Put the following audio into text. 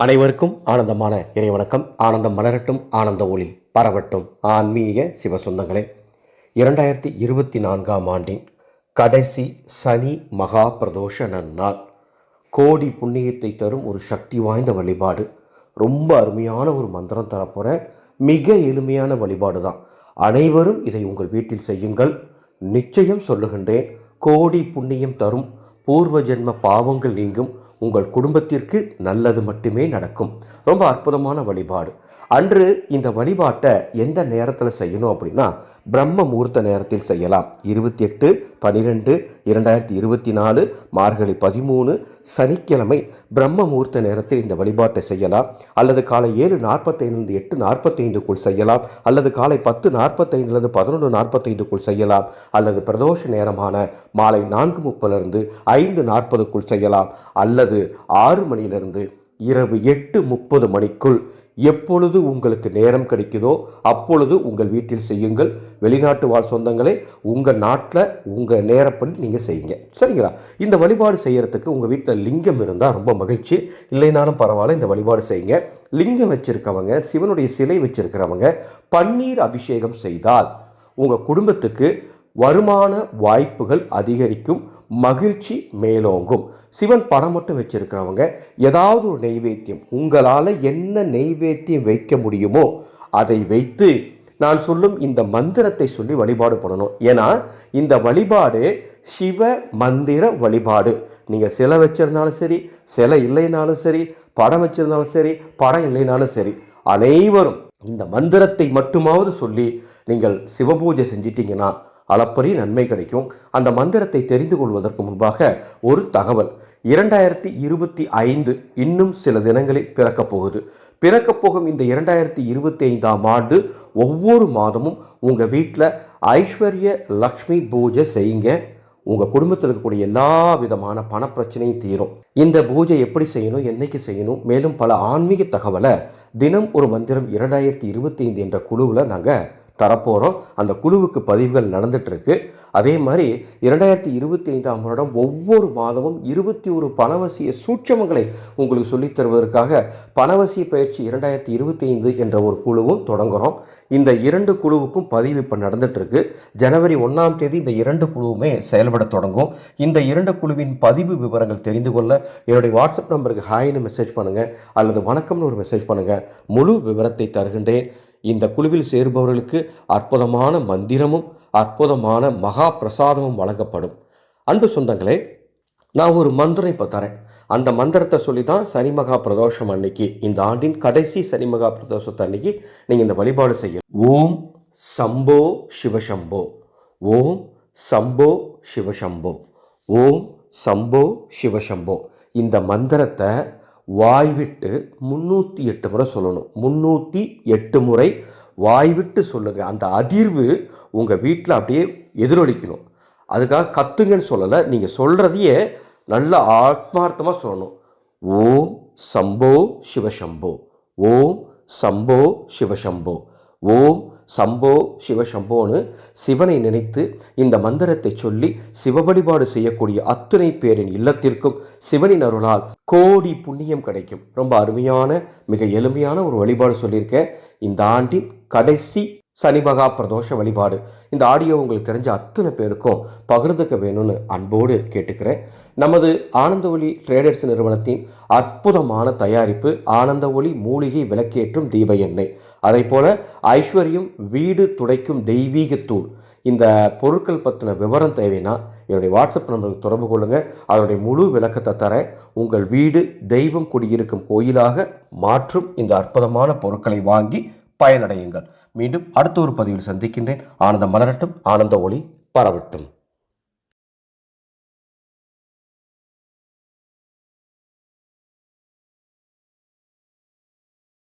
அனைவருக்கும் ஆனந்தமான இறைவணக்கம் ஆனந்தம் மலரட்டும் ஆனந்த ஒளி பரவட்டும். ஆன்மீக சிவ சொந்தங்களே இரண்டாயிரத்தி இருபத்தி நான்காம் ஆண்டின் கடைசி சனி மகா பிரதோஷ நன்னாள். கோடி புண்ணியத்தை தரும் ஒரு சக்தி வாய்ந்த வழிபாடு. ரொம்ப அருமையான ஒரு மந்திரம் தரப்போகிற மிக எளிமையான வழிபாடு தான். அனைவரும் இதை உங்கள் வீட்டில் செய்யுங்கள். நிச்சயம் சொல்லுகின்றேன் கோடி புண்ணியம் தரும். பூர்வ ஜென்ம பாவங்கள் நீங்கும். உங்கள் குடும்பத்திற்கு நல்லது மட்டுமே நடக்கும். ரொம்ப அற்புதமான வழிபாடு. அன்று இந்த வழிபாட்டை எந்த நேரத்தில் செய்யணும் அப்படின்னா பிரம்ம முகூர்த்த நேரத்தில் செய்யலாம். இருபத்தி எட்டு பனிரெண்டு இரண்டாயிரத்தி இருபத்தி நாலு மார்கழி பதிமூணு சனிக்கிழமை பிரம்ம முகூர்த்த நேரத்தில் இந்த வழிபாட்டை செய்யலாம். அல்லது காலை ஏழு நாற்பத்தைந்து எட்டு நாற்பத்தைந்துக்குள் செய்யலாம். அல்லது காலை பத்து நாற்பத்தைந்துலேருந்து பதினொன்று நாற்பத்தைந்துக்குள் செய்யலாம். அல்லது பிரதோஷ நேரமான மாலை நான்கு முப்பதுலேருந்து ஐந்து நாற்பதுக்குள் செய்யலாம். அல்லது ஆறு மணியிலிருந்து இரவு எட்டு முப்பது மணிக்குள் எப்பொழுது உங்களுக்கு நேரம் கிடைக்குதோ அப்பொழுது உங்கள் வீட்டில் செய்யுங்கள். வெளிநாட்டு வாழ் சொந்தங்களே உங்கள் நாட்டில் உங்கள் நேரப்படி நீங்கள் செய்யுங்க. சரிங்களா? இந்த வழிபாடு செய்கிறதுக்கு உங்கள் வீட்டில் லிங்கம் இருந்தால் ரொம்ப மகிழ்ச்சி. இல்லைனாலும் பரவாயில்ல இந்த வழிபாடு செய்யுங்க. லிங்கம் வச்சுருக்கவங்க சிவனுடைய சிலை வச்சுருக்கிறவங்க பன்னீர் அபிஷேகம் செய்தால் உங்கள் குடும்பத்துக்கு வருமான வாய்ப்புகள் அதிகரிக்கும் மகிழ்ச்சி மேலோங்கும். சிவன் படம் மட்டும் வச்சிருக்கிறவங்க ஏதாவது ஒரு நெய்வேத்தியம் உங்களால் என்ன நெய்வேத்தியம் வைக்க முடியுமோ அதை வைத்து நான் சொல்லும் இந்த மந்திரத்தை சொல்லி வழிபாடு பண்ணணும். ஏன்னா இந்த வழிபாடு சிவ மந்திர வழிபாடு. நீங்கள் சிலை வச்சிருந்தாலும் சரி சிலை இல்லைனாலும் சரி படம் வச்சிருந்தாலும் சரி படம் இல்லைனாலும் சரி அனைவரும் இந்த மந்திரத்தை மட்டுமாவது சொல்லி நீங்கள் சிவபூஜை செஞ்சிட்டிங்கன்னா அளப்பரிய நன்மை கிடைக்கும். அந்த மந்திரத்தை தெரிந்து கொள்வதற்கு முன்பாக ஒரு தகவல். இரண்டாயிரத்தி இருபத்தி ஐந்து இன்னும் சில தினங்களில் பிறக்கப் போகுது. பிறக்கப் போகும் இந்த இரண்டாயிரத்தி இருபத்தி ஐந்தாம் ஆண்டு ஒவ்வொரு மாதமும் உங்கள் வீட்டில் ஐஸ்வர்ய லக்ஷ்மி பூஜை செய்யுங்க. உங்கள் குடும்பத்தில் இருக்கக்கூடிய எல்லா விதமான பணப்பிரச்சனையும் தீரும். இந்த பூஜை எப்படி செய்யணும் என்னைக்கு செய்யணும் மேலும் பல ஆன்மீக தகவலை தினம் ஒரு மந்திரம் இரண்டாயிரத்தி இருபத்தி ஐந்து என்ற குழுவில் நாங்கள் தரப்போகிறோம் அந்த குழுவுக்கு பதிவுகள் நடந்துகிட்ருக்கு அதே மாதிரி இரண்டாயிரத்தி இருபத்தி ஐந்தாம் வருடம் ஒவ்வொரு மாதமும் இருபத்தி ஒரு பணவசிய சூட்சமங்களை உங்களுக்கு சொல்லித் தருவதற்காக பணவசிய பயிற்சி இரண்டாயிரத்தி இருபத்தி ஐந்து என்ற ஒரு குழுவும் தொடங்குகிறோம் இந்த இரண்டு குழுவுக்கும் பதிவு இப்போ நடந்துகிட்ருக்கு ஜனவரி ஒன்றாம் தேதி இந்த இரண்டு குழுவுமே செயல்பட தொடங்கும். இந்த இரண்டு குழுவின் பதிவு விவரங்கள் தெரிந்து கொள்ள என்னுடைய வாட்ஸ்அப் நம்பருக்கு ஹாய்னு மெசேஜ் பண்ணுங்கள் அல்லது வணக்கம்னு ஒரு மெசேஜ் பண்ணுங்கள் முழு விவரத்தை தருகின்றேன். இந்த குழுவில் சேருபவர்களுக்கு அற்புதமான மந்திரமும் அற்புதமான மகா பிரசாதமும் வழங்கப்படும். அன்பு சொந்தங்களே நான் ஒரு மந்திரம் இப்போ தரேன். அந்த மந்திரத்தை சொல்லி தான் சனி மகா பிரதோஷம் அன்னைக்கு இந்த ஆண்டின் கடைசி சனி மகா பிரதோஷத்தை அன்னைக்கு நீங்கள் இந்த வழிபாடு செய்யணும். ஓம் சம்போ சிவசம்போ. ஓம் சம்போ சிவசம்போ. ஓம் சம்போ சிவசம்போ. இந்த மந்திரத்தை வாய்விட்டு முந்நூற்றி எட்டு முறை சொல்லணும். முந்நூற்றி எட்டு முறை வாய்விட்டு சொல்லுங்கள் அந்த அதிர்வு உங்கள் வீட்டில் அப்படியே எதிரொலிக்கணும். அதுக்காக கத்துங்கன்னு சொல்லலை. நீங்கள் சொல்கிறதையே நல்ல ஆத்மார்த்தமாக சொல்லணும். ஓம் சம்போ சிவசம்போ ஓம் சம்போ சிவசம்போ ஓம் சம்போ சிவசம்போன்னு சிவனை நினைத்து இந்த மந்திரத்தை சொல்லி சிவ வழிபாடு செய்யக்கூடிய அத்துணை பேரின் இல்லத்திற்கும் சிவனின் அருளால் கோடி புண்ணியம் கிடைக்கும். ரொம்ப அருமையான மிக எளிமையான ஒரு வழிபாடு சொல்லியிருக்கேன். இந்த ஆண்டின் கடைசி சனிமகா பிரதோஷ வழிபாடு. இந்த ஆடியோ உங்களுக்கு தெரிஞ்ச அத்தனை பேருக்கும் பகிர்ந்துக்க வேணும்னு அன்போடு கேட்டுக்கிறேன். நமது ஆனந்த ஒளி ட்ரேடர்ஸ் நிறுவனத்தின் அற்புதமான தயாரிப்பு ஆனந்த ஒளி மூலிகை விளக்கேற்றும் தீப எண்ணெய். அதே போல ஐஸ்வர்யம் வீடு துடைக்கும் தெய்வீக தூள் இந்த பொருட்கள் பற்றின விவரம் தேவைன்னா என்னுடைய வாட்ஸ்அப் நம்பருக்கு தொடர்பு கொள்ளுங்கள் அதனுடைய முழு விளக்கத்தை தரேன். உங்கள் வீடு தெய்வம் குடியிருக்கும் கோயிலாக மாற்றும் இந்த அற்புதமான பொருட்களை வாங்கி பயனடையுங்கள். மீண்டும் அடுத்த ஒரு பதிவில் சந்திக்கின்றேன். ஆனந்த மலரட்டும் ஆனந்த ஒளி பரவட்டும்.